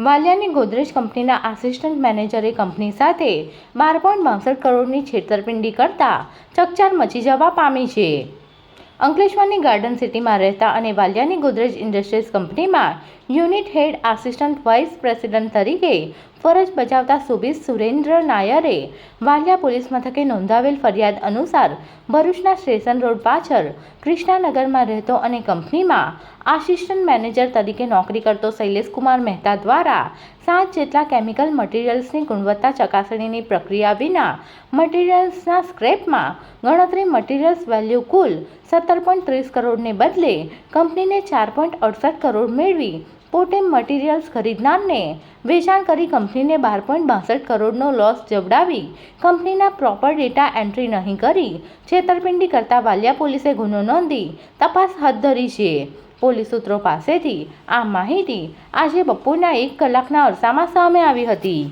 વાલિયાની ગોદરેજ કંપનીના આસિસ્ટન્ટ મેનેજરે કંપની સાથે બાર પોઈન્ટ બાસઠ કરોડની છેતરપિંડી કરતા ચકચાર મચી જવા પામી છે. અંકલેશ્વરની ગાર્ડન સિટીમાં રહેતા અને વાલિયાની ગોદરેજ ઇન્ડસ્ટ્રીઝ કંપનીમાં unit head assistant vice president તરીકે ફરજ બજાવતા સુબીર સુરેન્દ્ર નાયરે વાલિયા પોલીસ મથકે નોંધાવેલ ફરિયાદ અનુસાર ભરૂચના સ્ટેશન રોડ પાછળ કૃષ્ણાનગરમાં રહેતો અને કંપનીમાં આસિસ્ટન્ટ મેનેજર તરીકે નોકરી કરતો શૈલેષકુમાર મહેતા દ્વારા સાત જેટલા કેમિકલ મટીરિયલ્સની ગુણવત્તા ચકાસણીની પ્રક્રિયા વિના મટીરિયલ્સના સ્ક્રેપમાં ગણતરી મટીરિયલ્સ વેલ્યુ કુલ સત્તર પોઈન્ટ ત્રીસ કરોડને બદલે કંપનીને ચાર પોઈન્ટ અડસઠ કરોડ મેળવી પોટેમ મટીરિયલ્સ ખરીદનારને વેચાણ કરી કંપનીને બાર પોઈન્ટ બાસઠ કરોડનો લોસ જવડાવી કંપનીના પ્રોપર ડેટા એન્ટ્રી નહીં કરી. છેતરપિંડી કરતા વાલિયા પોલીસે ગુનો નોંધી તપાસ હાથ ધરી છે. પોલીસ સૂત્રો પાસેથી આ માહિતી આજે બપોરના એક કલાકના અરસામાં સામે આવી હતી.